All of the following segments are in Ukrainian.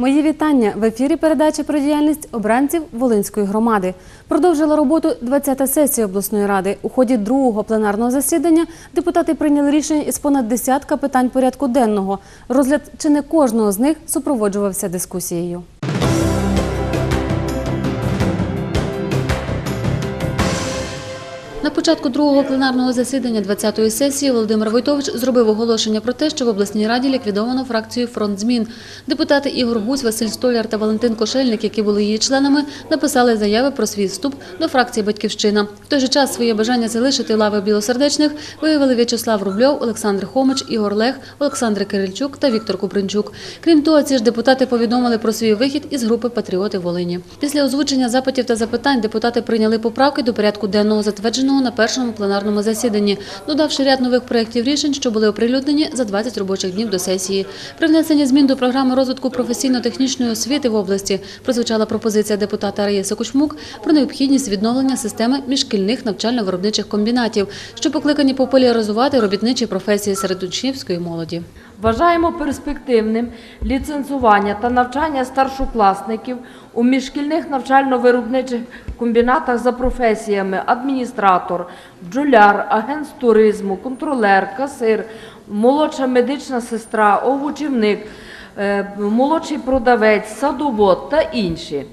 Мої вітання в ефірі. Передача про діяльність обранців Волинської громади. Продовжила роботу 20-та сесія обласної ради. У ході другого пленарного засідання депутати прийняли рішення із понад десятка питань порядку денного. Розгляд чи не кожного з них супроводжувався дискусією. Початку другого пленарного засідання 20-ї сесії Володимир Войтович зробив оголошення про те, що в обласній раді ліквідовано фракцію «Фронт змін». Депутати Ігор Гусь, Василь Столяр та Валентин Кошельник, які були її членами, написали заяви про свій вступ до фракції «Батьківщина». В той же час своє бажання залишити лави білосердечних виявили В'ячеслав Рубльов, Олександр Хомич, Ігор Лех, Олександр Кирильчук та Віктор Купринчук. Крім того, ці ж депутати повідомили про свій вихід із групи «Патріоти Волині». Після озвучення запитів та запитань депутати прийняли поправки до порядку денного затвердженого на першому пленарному засіданні, додавши ряд нових проєктів рішень, що були оприлюднені за 20 робочих днів до сесії. При внесенні змін до програми розвитку професійно-технічної освіти в області прозвучала пропозиція депутата Раїса Кучмук про необхідність відновлення системи міжшкільних навчально-виробничих комбінатів, що покликані популяризувати робітничі професії серед учнівської молоді. Вважаємо перспективним ліцензування та навчання старшокласників у міжшкільних навчально-виробничих комбінатах за професіями адміністратор, бджоляр, агент з туризму, контролер, касир, молодша медична сестра, овочівник, е, молодший продавець, садовод та інші.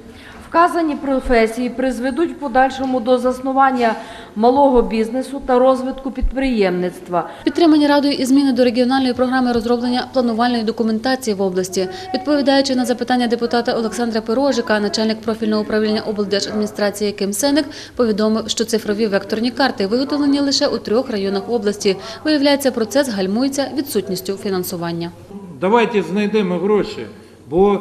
Вказані професії призведуть в подальшому до заснування малого бізнесу та розвитку підприємництва. Підтримані радою і зміни до регіональної програми розроблення планувальної документації в області. Відповідаючи на запитання депутата Олександра Пирожика, начальник профільного управління облдержадміністрації Ким Сеник повідомив, що цифрові векторні карти виготовлені лише у трьох районах області. Виявляється, процес гальмується відсутністю фінансування. Давайте знайдемо гроші, бо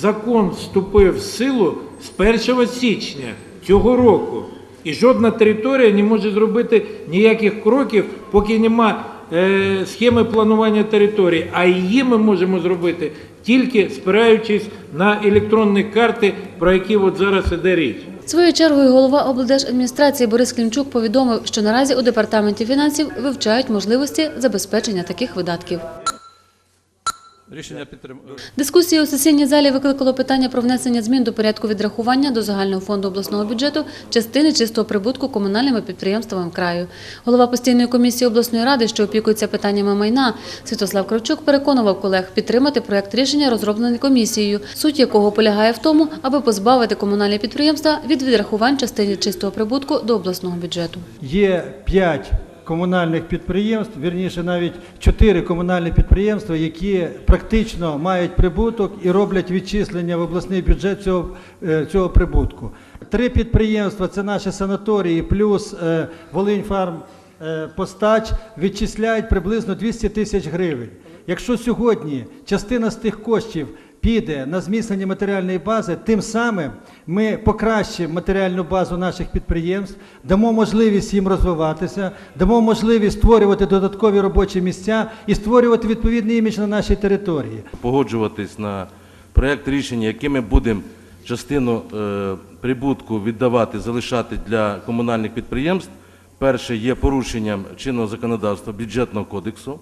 закон вступив в силу з 1 січня цього року. І жодна територія не може зробити ніяких кроків, поки нема е, схеми планування території. А її ми можемо зробити тільки спираючись на електронні карти, про які от зараз іде річ. Своєю чергою голова облдержадміністрації Борис Клімчук повідомив, що наразі у департаменті фінансів вивчають можливості забезпечення таких видатків. Рішення підтримано. Дискусія у сесійній залі викликало питання про внесення змін до порядку відрахування до загального фонду обласного бюджету частини чистого прибутку комунальними підприємствами краю. Голова постійної комісії обласної ради, що опікується питаннями майна, Святослав Кравчук, переконував колег підтримати проект рішення, розроблений комісією, суть якого полягає в тому, аби позбавити комунальні підприємства від відрахувань частини чистого прибутку до обласного бюджету. Є п'ять комунальних підприємств, вірніше навіть чотири комунальні підприємства, які практично мають прибуток і роблять відчислення в обласний бюджет цього, е, цього прибутку. Три підприємства це наші санаторії, плюс е, Волиньфарм е, Постач відчисляють приблизно 200 тисяч гривень. Якщо сьогодні частина з тих коштів піде на зміцнення матеріальної бази, тим самим ми покращимо матеріальну базу наших підприємств, дамо можливість їм розвиватися, дамо можливість створювати додаткові робочі місця і створювати відповідний імідж на нашій території. Погоджуватись на проєкт рішення, яким ми будемо частину е, прибутку віддавати, залишати для комунальних підприємств. Перше є порушенням чинного законодавства бюджетного кодексу,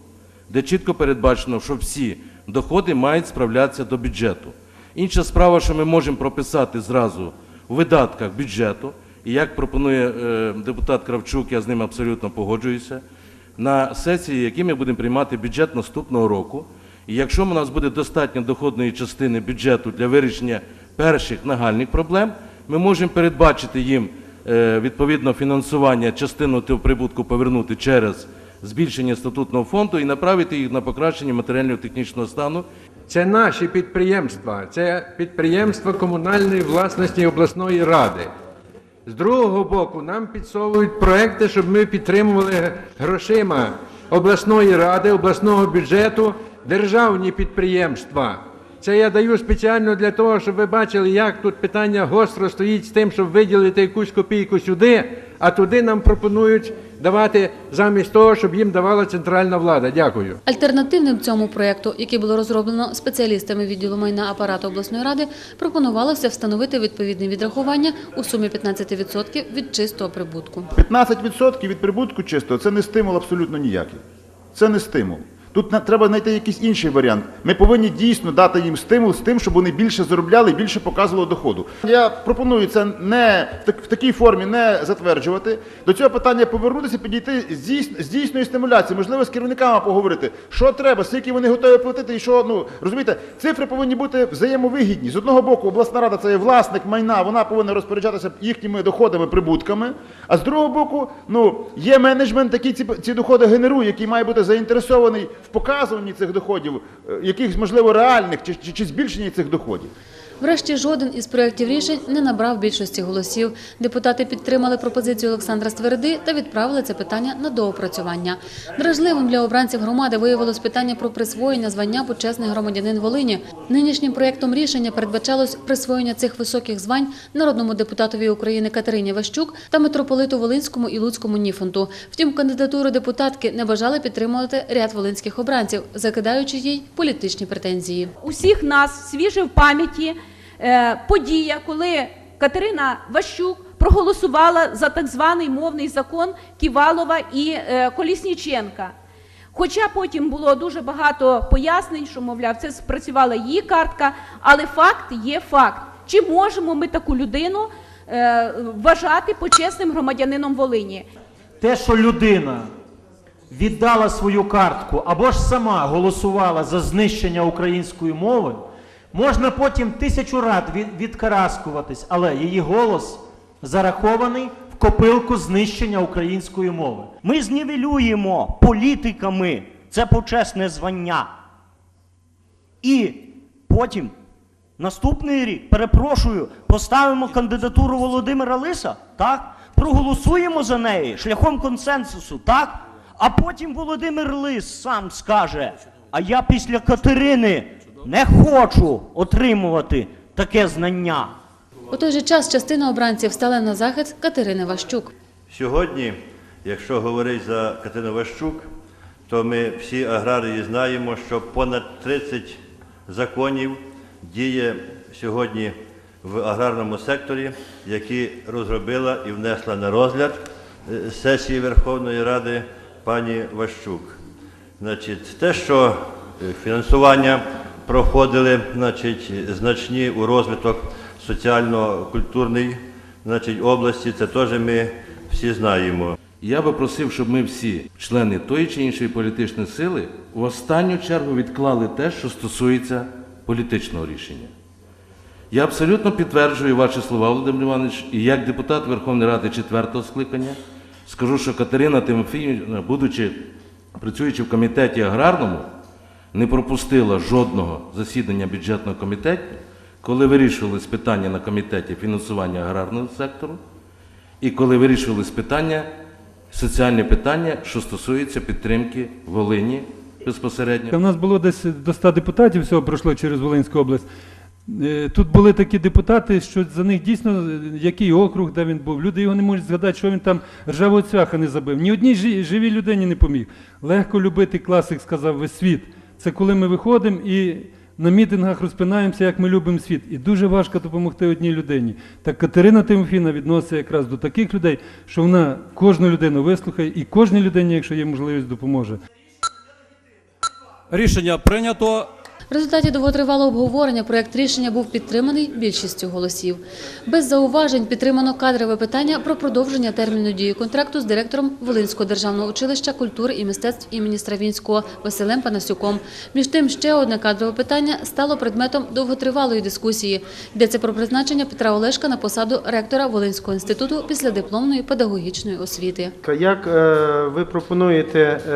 де чітко передбачено, що всі доходи мають справлятися до бюджету. Інша справа, що ми можемо прописати зразу у видатках бюджету, і як пропонує е, депутат Кравчук, я з ним абсолютно погоджуюся, на сесії, які ми будемо приймати бюджет наступного року. І якщо у нас буде достатньо доходної частини бюджету для вирішення перших нагальних проблем, ми можемо передбачити їм е, відповідно фінансування частину того прибутку повернути через збільшення статутного фонду і направити їх на покращення матеріально-технічного стану Це наші підприємства, це підприємства комунальної власності обласної ради. З другого боку, нам підсовують проекти, щоб ми підтримували грошима обласної ради, обласного бюджету, державні підприємства. Це я даю спеціально для того, щоб ви бачили, як тут питання гостро стоїть з тим, щоб виділити якусь копійку сюди, а туди нам пропонують давати замість того, щоб їм давала центральна влада. Дякую. Альтернативним цьому проєкту, який було розроблено спеціалістами відділу майна апарату обласної ради, пропонувалося встановити відповідне відрахування у сумі 15% від чистого прибутку. 15% від прибутку чистого це не стимул абсолютно ніякий. Це не стимул. Тут треба знайти якийсь інший варіант. Ми повинні дійсно дати їм стимул з тим, щоб вони більше заробляли і більше показували доходу. Я пропоную це не в так- в такій формі не затверджувати. До цього питання повернутися, підійти з дійс- з дійсної стимуляції, можливо, з керівниками поговорити, що треба, скільки вони готові платити, і що ну розумієте, цифри повинні бути взаємовигідні. З одного боку, обласна рада це є власник майна, вона повинна розпоряджатися їхніми доходами, прибутками. А з другого боку, ну є менеджмент, який ці, ці доходи генерує, який має бути заінтересований в показуванні цих доходів, е, якихось можливо реальних чи, чи, чи збільшенні цих доходів. Врешті жоден із проєктів рішень не набрав більшості голосів. Депутати підтримали пропозицію Олександра Стверди та відправили це питання на доопрацювання. Дражливим для обранців громади виявилось питання про присвоєння звання почесний громадянин Волині. Нинішнім проєктом рішення передбачалось присвоєння цих високих звань народному депутатові України Катерині Ващук та митрополиту Волинському і Луцькому Ніфонту. Втім, кандидатуру депутатки не бажали підтримувати ряд волинських обранців, закидаючи їй політичні претензії. усіх нас свіже в пам'яті подія, коли Катерина Ващук проголосувала за так званий мовний закон Ківалова і е, Колісніченка. Хоча потім було дуже багато пояснень, що, мовляв, це спрацювала її картка, але факт є факт. Чи можемо ми таку людину е, вважати почесним громадянином Волині? те, що людина віддала свою картку або ж сама голосувала за знищення української мови, можна потім тисячу рад відкараскуватись, але її голос зарахований в копилку знищення української мови. Ми знівелюємо політиками це почесне звання. І потім, наступний рік, перепрошую, поставимо кандидатуру Володимира Лиса, так? Проголосуємо за неї шляхом консенсусу, так? А потім Володимир Лис сам скаже: а я після Катерини не хочу отримувати таке знання. У той же час частина обранців стала на захист Катерини Ващук. Сьогодні, якщо говорити за Катерину Ващук, то ми всі аграрії знаємо, що понад 30 законів діє сьогодні в аграрному секторі, які розробила і внесла на розгляд е, сесії Верховної Ради пані Ващук. Значить, те, що е, фінансування проходили значить, значні у розвиток соціально-культурний значить, області, це теж ми всі знаємо. Я би просив, щоб ми всі, члени тої чи іншої політичної сили, в останню чергу відклали те, що стосується політичного рішення. Я абсолютно підтверджую ваші слова, Володимир Іванович, і як депутат Верховної Ради четвертого скликання скажу, що Катерина Тимофіївна, будучи працюючи в комітеті аграрному, не пропустила жодного засідання бюджетного комітету, коли вирішувались питання на комітеті фінансування аграрного сектору, і коли вирішувались питання, соціальні питання, що стосуються підтримки Волині безпосередньо. У нас було десь до 100 депутатів, всього пройшло через Волинську область. Е, Тут були такі депутати, що за них дійсно е, який округ, де він був. Люди його не можуть згадати, що він там ржавого цвяха не забив. Ні одній жи- живій людині не поміг. Легко любити класик, сказав весь світ. Це коли ми виходимо і на мітингах розпинаємося, як ми любимо світ. І дуже важко допомогти одній людині. Так Катерина Тимофіна відноситься якраз до таких людей, що вона кожну людину вислухає і кожній людині, якщо є можливість, допоможе. Рішення прийнято. В результаті довготривалого обговорення проєкт рішення був підтриманий більшістю голосів. Без зауважень підтримано кадрове питання про продовження терміну дії контракту з директором Волинського державного училища культури і мистецтв імені Стравінського Василем Панасюком. Між тим, ще одне кадрове питання стало предметом довготривалої дискусії. Йдеться про призначення Петра Олешка на посаду ректора Волинського інституту після дипломної педагогічної освіти. Як е, ви пропонуєте е,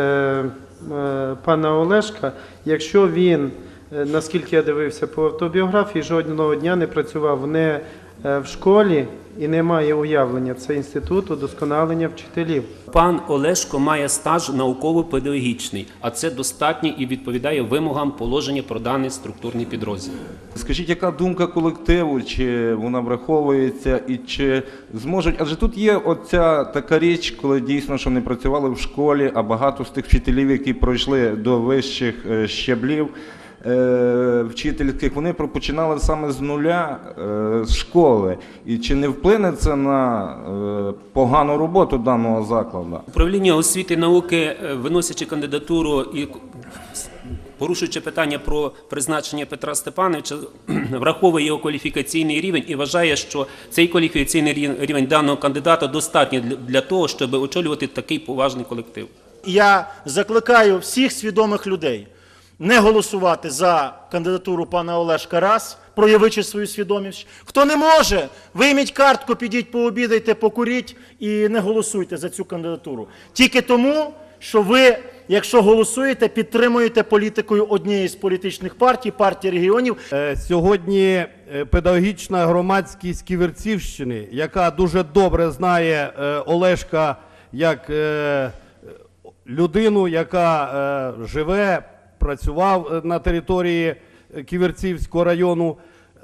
е, пана Олешка, якщо він, наскільки я дивився по автобіографії, жодного дня не працював не е, в школі і не має уявлення, це інститут удосконалення вчителів. Пан Олешко має стаж науково-педагогічний, а це достатньо і відповідає вимогам положення про даний структурний підрозділ. Скажіть, яка думка колективу, чи вона враховується, і чи зможуть? Адже тут є оця така річ, коли дійсно що не працювали в школі, а багато з тих вчителів, які пройшли до вищих е, щаблів е, вчительських, вони починали саме з нуля е, з школи. І чи не вплине це на е, погану роботу даного закладу? Управління освіти і науки, е, виносячи кандидатуру і порушуючи питання про призначення Петра Степановича, враховує його кваліфікаційний рівень і вважає, що цей кваліфікаційний рівень даного кандидата достатній для- для того, щоб очолювати такий поважний колектив. Я закликаю всіх свідомих людей не голосувати за кандидатуру пана Олешка раз, проявивши свою свідомість. Хто не може, вийміть картку, підіть пообідайте, покуріть і не голосуйте за цю кандидатуру. Тільки тому, що ви, якщо голосуєте, підтримуєте політикою однієї з політичних партій, партії регіонів. Е, Сьогодні е, педагогічна громадськість Ківерцівщини, яка дуже добре знає е, Олешка як людину, яка живе, працював е, на території е, Ківерцівського району.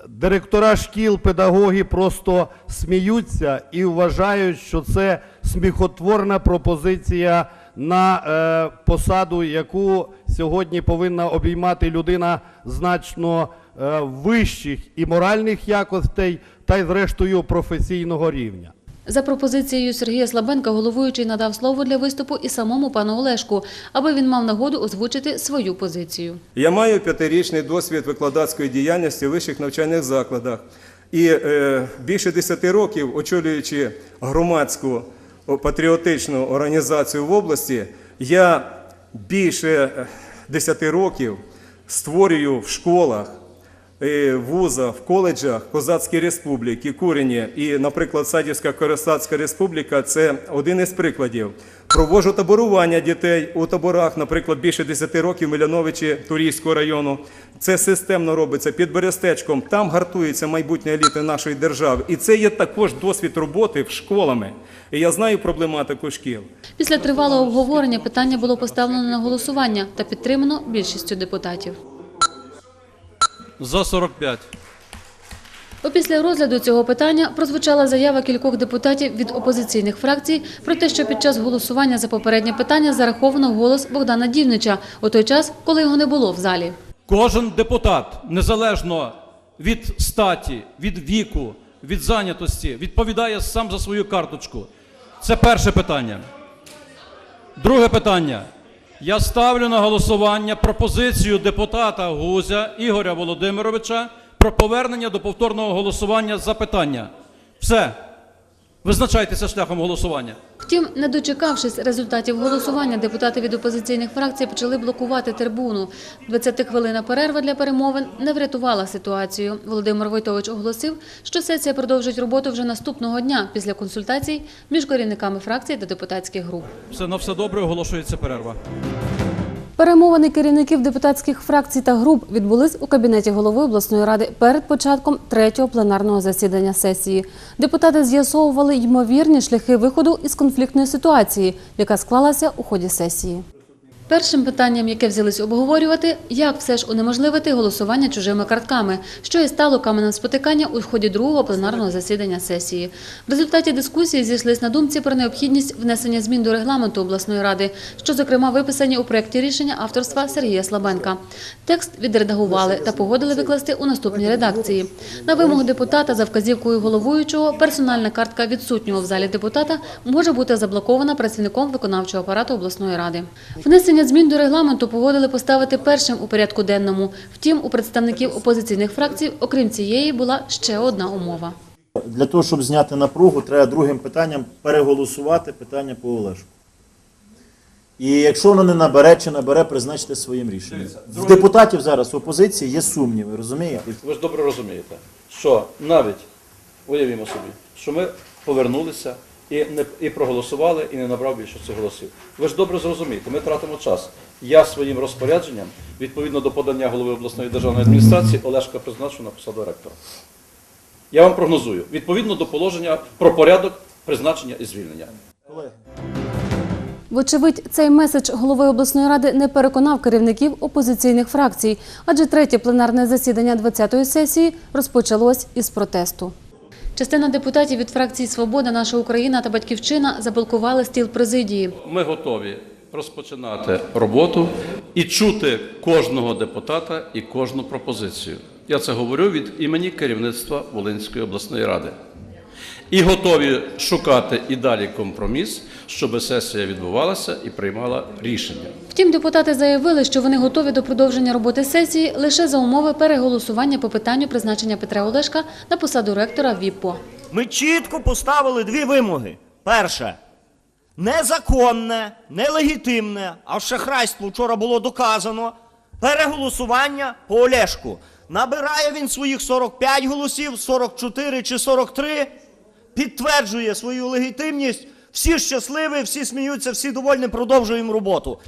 Директора шкіл, педагоги просто сміються і вважають, що це сміхотворна пропозиція на е, посаду, яку сьогодні повинна обіймати людина значно е, вищих і моральних якостей, та й зрештою професійного рівня. За пропозицією Сергія Слабенка головуючий надав слово для виступу і самому пану Олешку, аби він мав нагоду озвучити свою позицію. Я маю п'ятирічний досвід викладацької діяльності в вищих навчальних закладах. І е, більше 10 років, очолюючи громадську патріотичну організацію в області, я більше е, 10 років створюю в школах, е, в коледжах Козацькі республіки, Курені і, наприклад, Садівська Коростатська республіка це один із прикладів. Проводжу таборування дітей у таборах, наприклад, більше 10 років Миляновичі Турійського району. Це системно робиться під Берестечком. Там гартується майбутнє еліти нашої держави. І це є також досвід роботи в школами. І я знаю проблематику шкіл. Після тривалого обговорення питання було поставлено на голосування та підтримано більшістю депутатів. За 45. Опісля розгляду цього питання прозвучала заява кількох депутатів від опозиційних фракцій про те, що під час голосування за попереднє питання зараховано голос Богдана Дівнича у той час, коли його не було в залі. Кожен депутат, незалежно від статі, від віку, від зайнятості, відповідає сам за свою карточку. Це перше питання. Друге питання. Я ставлю на голосування пропозицію депутата Гузя Ігоря Володимировича про повернення до повторного голосування за питання. Все. Визначайтеся шляхом голосування. Втім, не дочекавшись результатів голосування, депутати від опозиційних фракцій почали блокувати трибуну. 20-хвилина перерва для перемовин не врятувала ситуацію. Володимир Войтович оголосив, що сесія продовжить роботу вже наступного дня після консультацій між керівниками фракцій та депутатських груп. Все на все добре, оголошується перерва. Перемовини керівників депутатських фракцій та груп відбулись у кабінеті голови обласної ради перед початком третього пленарного засідання сесії. Депутати з'ясовували ймовірні шляхи виходу із конфліктної ситуації, яка склалася у ході сесії. Першим питанням, яке взялись обговорювати, як все ж унеможливити голосування чужими картками, що і стало каменем спотикання у ході другого пленарного засідання сесії. В результаті дискусії зійшлись на думці про необхідність внесення змін до регламенту обласної ради, що зокрема виписані у проєкті рішення авторства Сергія Слабенка. Текст відредагували та погодили викласти у наступній редакції. На вимогу депутата за вказівкою головуючого персональна картка відсутнього в залі депутата може бути заблокована працівником виконавчого апарату обласної ради. Внесення змін до регламенту погодили поставити першим у порядку денному. Втім, у представників опозиційних фракцій, окрім цієї, була ще одна умова. Для того, щоб зняти напругу, треба другим питанням переголосувати питання по Олешку. І якщо воно не набере чи набере, призначте своїм рішенням. В депутатів зараз в опозиції є сумніви, розумієте? Ви ж добре розумієте, що навіть уявімо собі, що ми повернулися і не і проголосували, і не набрав більшості голосів. Ви ж добре зрозумієте, ми тратимо час. Я своїм розпорядженням, відповідно до подання голови обласної державної адміністрації, Олешка призначу на посаду ректора. Я вам прогнозую, відповідно до положення про порядок призначення і звільнення. Вочевидь, цей меседж голови обласної ради не переконав керівників опозиційних фракцій, адже третє пленарне засідання 20-ї сесії розпочалось із протесту. Частина депутатів від фракції Свобода, Наша Україна та Батьківщина заблокували стіл президії. Ми готові розпочинати роботу і чути кожного депутата і кожну пропозицію. Я це говорю від імені керівництва Волинської обласної ради. І готові шукати і далі компроміс, щоб сесія відбувалася і приймала рішення. Втім, депутати заявили, що вони готові до продовження роботи сесії лише за умови переголосування по питанню призначення Петра Олешка на посаду ректора ВІПО. Ми чітко поставили дві вимоги. Перше, незаконне, нелегітимне, а в шахрайство вчора було доказано. Переголосування по Олешку. Набирає він своїх 45 голосів, 44 чи 43, підтверджує свою легітимність. Всі щасливі, всі сміються, всі довольні, продовжуємо роботу.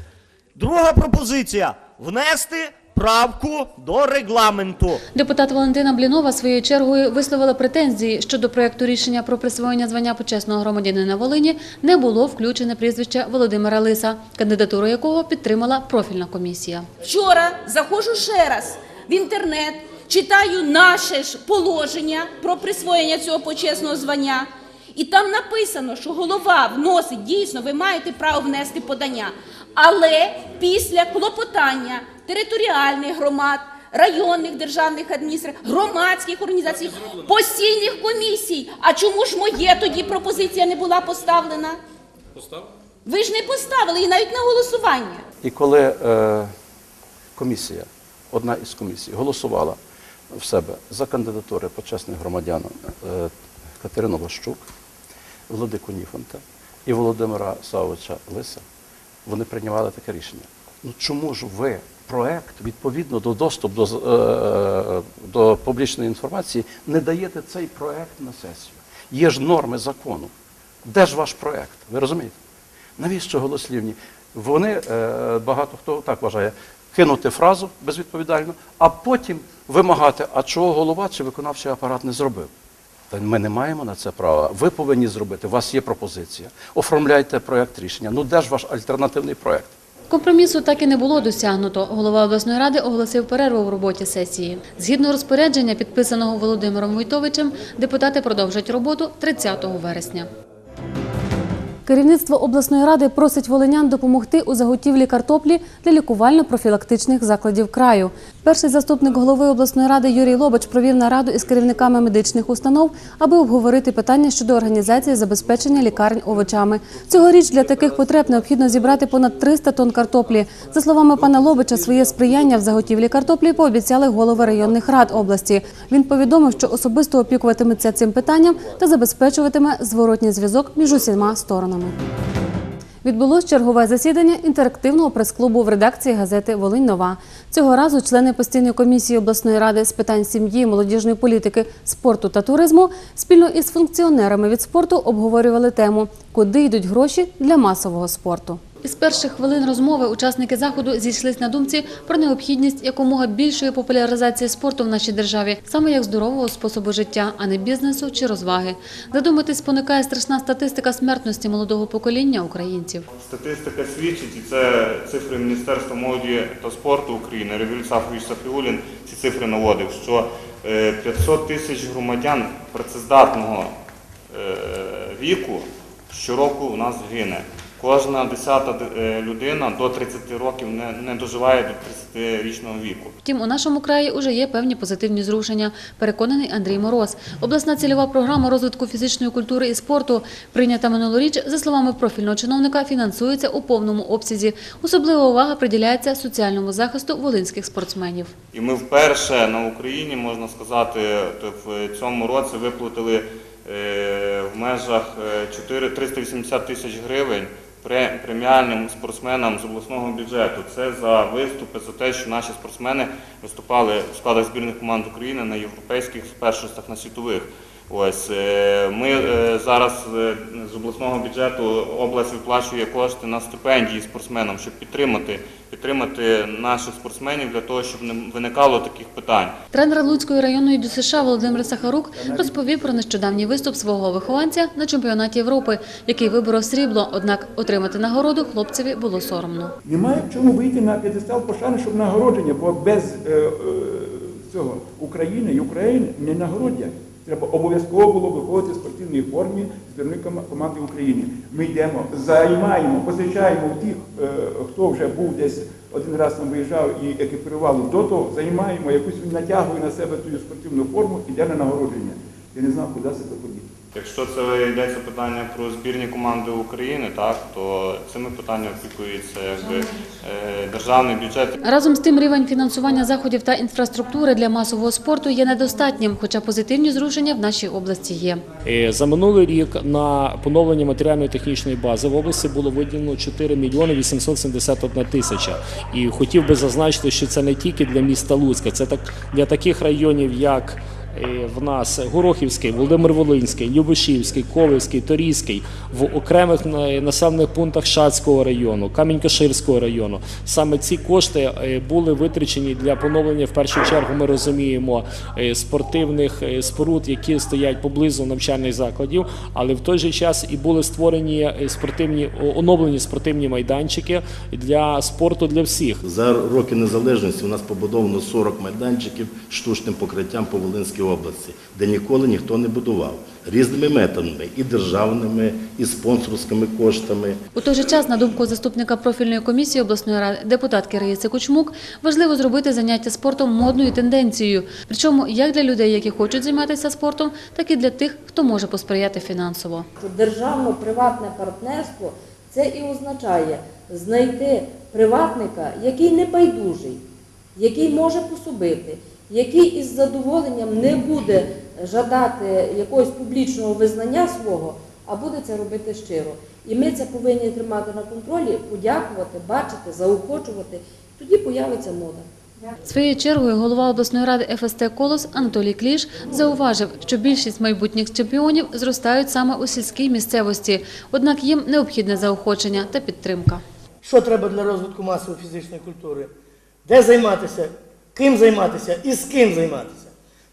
Друга пропозиція внести правку до регламенту. Депутат Валентина Блінова своєю чергою висловила претензії щодо проекту рішення про присвоєння звання почесного громадянина Волині не було включене прізвище Володимира Лиса, кандидатуру якого підтримала профільна комісія. Вчора заходжу ще раз в інтернет, читаю наше ж положення про присвоєння цього почесного звання. І там написано, що голова вносить дійсно, ви маєте право внести подання, але після клопотання територіальних громад, районних державних адміністрацій, громадських організацій, постійних комісій. А чому ж моє тоді пропозиція не була поставлена? Ви ж не поставили і навіть на голосування. І коли е, комісія, одна із комісій, голосувала в себе за кандидатури почесних громадян е, Катерину Ващук, Владику Ніфонта і Володимира Савовича Лиса, вони приймали таке рішення. Ну чому ж ви проект відповідно до доступу до, е, до публічної інформації не даєте цей проект на сесію? Є ж норми закону. Де ж ваш проект? Ви розумієте? Навіщо голослівні? Вони, е, багато хто так вважає, кинути фразу безвідповідально, а потім вимагати, а чого голова чи виконавчий апарат не зробив. Ми не маємо на це права. Ви повинні зробити. У вас є пропозиція. Оформляйте проєкт рішення. Ну де ж ваш альтернативний проєкт? Компромісу так і не було досягнуто. Голова обласної ради оголосив перерву в роботі сесії. Згідно розпорядження, підписаного Володимиром Войтовичем, депутати продовжать роботу 30 вересня. Керівництво обласної ради просить волинян допомогти у заготівлі картоплі для лікувально-профілактичних закладів краю. Перший заступник голови обласної ради Юрій Лобач провів нараду із керівниками медичних установ, аби обговорити питання щодо організації забезпечення лікарень овочами. Цьогоріч для таких потреб необхідно зібрати понад 300 тонн картоплі. За словами пана Лобача, своє сприяння в заготівлі картоплі пообіцяли голови районних рад області. Він повідомив, що особисто опікуватиметься цим питанням та забезпечуватиме зворотній зв'язок між усіма сторонами. Відбулось чергове засідання інтерактивного прес-клубу в редакції газети Волинь Нова. Цього разу члени постійної комісії обласної ради з питань сім'ї, молодіжної політики, спорту та туризму спільно із функціонерами від спорту обговорювали тему, куди йдуть гроші для масового спорту. Із перших хвилин розмови учасники заходу зійшлись на думці про необхідність якомога більшої популяризації спорту в нашій державі, саме як здорового способу життя, а не бізнесу чи розваги. Задуматись спонукає страшна статистика смертності молодого покоління українців. Статистика свідчить, і це цифри Міністерства молоді та спорту України. Ревіль Сафович Сафіулін ці цифри наводив, що е, 500 тисяч громадян працездатного е, віку щороку у нас гине. Кожна десята е, людина до 30 років не, не доживає до 30-річного віку. Втім, у нашому краї уже є певні позитивні зрушення, переконаний Андрій Мороз. Обласна цільова програма розвитку фізичної культури і спорту, прийнята минулоріч, за словами профільного чиновника, фінансується у повному обсязі. Особлива увага приділяється соціальному захисту волинських спортсменів. І ми вперше на Україні, можна сказати, в цьому році виплатили е, в межах е, 4 380 тисяч гривень преміальним спортсменам з обласного бюджету. Це за виступи, за те, що наші спортсмени виступали в складах збірних команд України на європейських першостях на світових. Ось е, ми е, зараз е, з обласного бюджету область виплачує кошти на стипендії спортсменам, щоб підтримати, підтримати наших спортсменів для того, щоб не виникало таких питань. Тренер Луцької районної ДЮСШ Володимир Сахарук розповів про нещодавній виступ свого вихованця на чемпіонаті Європи, який виборов срібло. Однак отримати нагороду хлопцеві було соромно. Немає в чому вийти на п'єдестал пошани, щоб нагородження, бо без цього України і України не нагородять. Треба обов'язково було виходити в спортивній формі збірної кома- команди України. Ми йдемо, займаємо, позичаємо тих, е, хто вже був десь один раз там виїжджав і екіпірували до того, займаємо, якусь він натягує на себе ту спортивну форму, іде на нагородження. Я не знав, куди це подіти. Якщо це йдеться питання про збірні команди України, так то цими питаннями опікується якби е, державний бюджет. Разом з тим, рівень фінансування заходів та інфраструктури для масового спорту є недостатнім, хоча позитивні зрушення в нашій області є. Е, За минулий рік на поновлення матеріально-технічної бази в області було виділено 4 мільйони 871 тисяча. І хотів би зазначити, що це не тільки для міста Луцька, це так для таких районів, як в нас Горохівський, Володимир Волинський, Любешівський, Ковівський, Торійський, в окремих населених пунктах Шацького району, Камінь-Каширського району. Саме ці кошти е, були витрачені для поновлення. В першу чергу ми розуміємо е, спортивних е, споруд, які стоять поблизу навчальних закладів, але в той же час і були створені спортивні оновлені спортивні майданчики для спорту для всіх. За роки незалежності у нас побудовано 40 майданчиків штучним покриттям по Волинській області, де ніколи ніхто не будував різними методами і державними, і спонсорськими коштами. У той же час, на думку заступника профільної комісії обласної ради депутатки Раїси Кучмук, важливо зробити заняття спортом модною тенденцією. Причому як для людей, які хочуть займатися спортом, так і для тих, хто може посприяти фінансово. державно-приватне партнерство це і означає знайти приватника, який не байдужий, який може пособити, який із задоволенням не буде жадати якогось публічного визнання свого, а буде це робити щиро. І ми це повинні тримати на контролі, подякувати, бачити, заохочувати. Тоді появиться мода. Своєю чергою голова обласної ради ФСТ «Колос» Анатолій Кліш зауважив, що більшість майбутніх чемпіонів зростають саме у сільській місцевості, однак їм необхідне заохочення та підтримка. Що треба для розвитку масової фізичної культури? Де займатися, ким займатися і з ким займатися?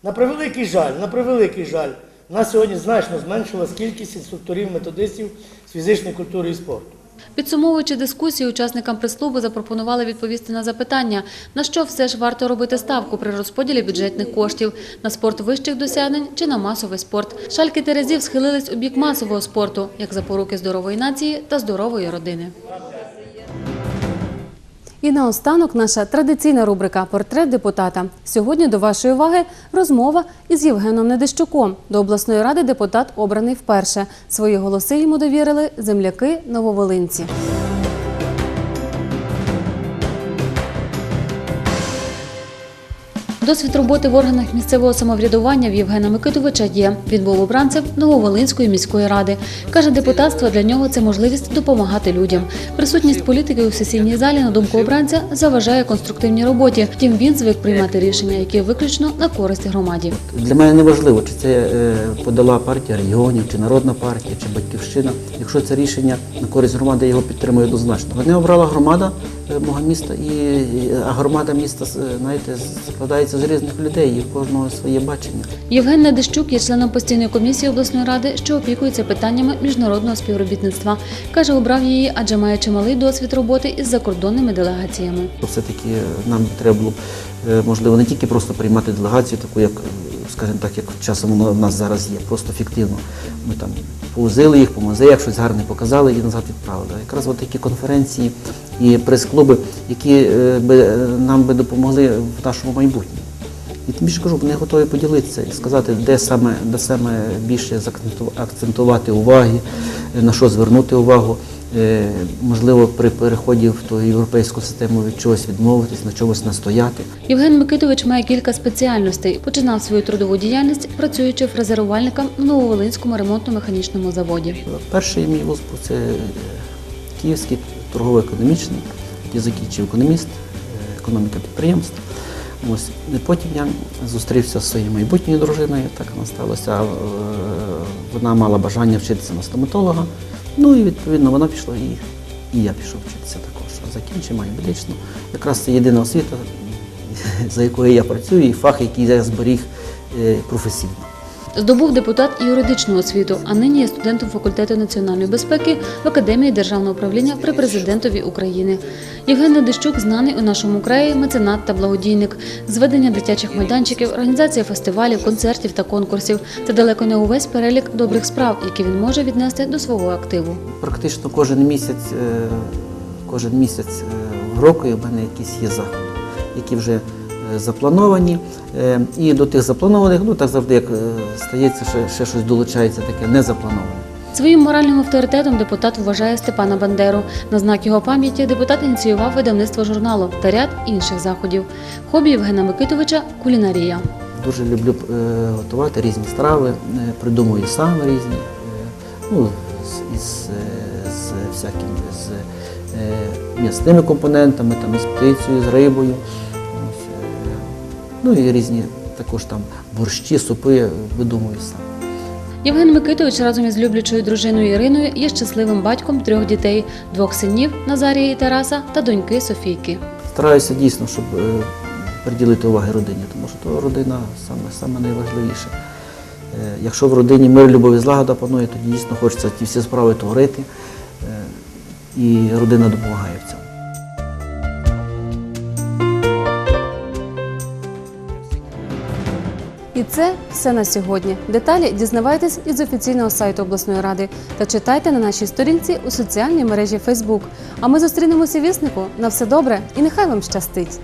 На превеликий жаль, на превеликий жаль, у нас сьогодні значно зменшилась кількість інструкторів, методистів з фізичної культури і спорту. Підсумовуючи дискусію, учасникам прес-клубу запропонували відповісти на запитання, на що все ж варто робити ставку при розподілі бюджетних коштів – на спорт вищих досягнень чи на масовий спорт. Шальки Терезів схилились у бік масового спорту, як запоруки здорової нації та здорової родини. І наостанок наша традиційна рубрика Портрет депутата. Сьогодні до вашої уваги розмова із Євгеном Недищуком. До обласної ради депутат обраний вперше. Свої голоси йому довірили земляки нововолинці. Досвід роботи в органах місцевого самоврядування в Євгена Микитовича є. Він був обранцем Нововолинської міської ради. Каже, депутатство для нього це можливість допомагати людям. Присутність політики у сесійній залі, на думку обранця, заважає конструктивній роботі. Втім, він звик приймати рішення, які виключно на користь громаді. Для мене не важливо, чи це е, подала партія регіонів, чи народна партія, чи батьківщина. Якщо це рішення на користь громади, його підтримую однозначно. Мене обрала громада мого міста, і, громада міста знаєте, складається з різних людей, і в кожного своє бачення. Євген Недищук є членом постійної комісії обласної ради, що опікується питаннями міжнародного співробітництва. Каже, обрав її, адже має чималий досвід роботи із закордонними делегаціями. Все-таки нам треба було е, можливо не тільки просто приймати делегацію, таку як, скажімо так, як часом воно в нас зараз є, просто фіктивно. Ми там повозили їх по музеях, щось гарне показали і назад відправили. Якраз от такі конференції і прес-клуби, які е, би, е, нам би допомогли в нашому майбутньому. І тим більше кажу, вони готові поділитися і сказати, де саме, де саме більше акцентувати уваги, на що звернути увагу. Е, Можливо, при переході в ту європейську систему від чогось відмовитись, на чомусь настояти. Євген Микитович має кілька спеціальностей. Починав свою трудову діяльність, працюючи фрезерувальником в Нововолинському ремонтно-механічному заводі. Перший мій вуз був це е, Київський торгово-економічний, я закінчив економіст, е, економіка підприємств. Ось. Потім я зустрівся з своєю майбутньою дружиною, так воно сталося. Вона мала бажання вчитися на стоматолога. Ну і відповідно вона пішла і, і я пішов вчитися також. Закінчив маю медичну. Якраз це єдина освіта, за якою я працюю, і фах, який я зберіг е, професійно. Здобув депутат юридичну освіту, а нині є студентом факультету національної безпеки в Академії державного управління при президентові України. Євген Недищук знаний у нашому краї меценат та благодійник, зведення дитячих майданчиків, організація фестивалів, концертів та конкурсів. Це далеко не увесь перелік добрих справ, які він може віднести до свого активу. Практично кожен місяць, е, кожен місяць е, в року у мене якісь є заходи, які вже заплановані. Е, І до тих запланованих, ну так завжди як е, стається, ще, ще щось долучається таке незаплановане. Своїм моральним авторитетом депутат вважає Степана Бандеру. На знак його пам'яті депутат ініціював видавництво журналу та ряд інших заходів. Хобі Євгена Микитовича кулінарія. Дуже люблю е, готувати різні страви, е, придумую сам різні, е, ну, з, із, е, з всяким, з е, м'ясними компонентами, там, із птицею, з рибою. Ну і різні також там борщі, супи видумую сам. Євген Микитович разом із люблячою дружиною Іриною є щасливим батьком трьох дітей: двох синів Назарія і Тараса та доньки Софійки. Стараюся дійсно, щоб е, приділити уваги родині, тому що то родина саме, саме найважливіше. Е, Якщо в родині мир, любов і злагода панує, тоді дійсно хочеться ті всі справи творити, е, і родина допомагає в цьому. І це все на сьогодні. Деталі дізнавайтесь із офіційного сайту обласної ради та читайте на нашій сторінці у соціальній мережі Facebook. А ми зустрінемося віснику. На все добре і нехай вам щастить!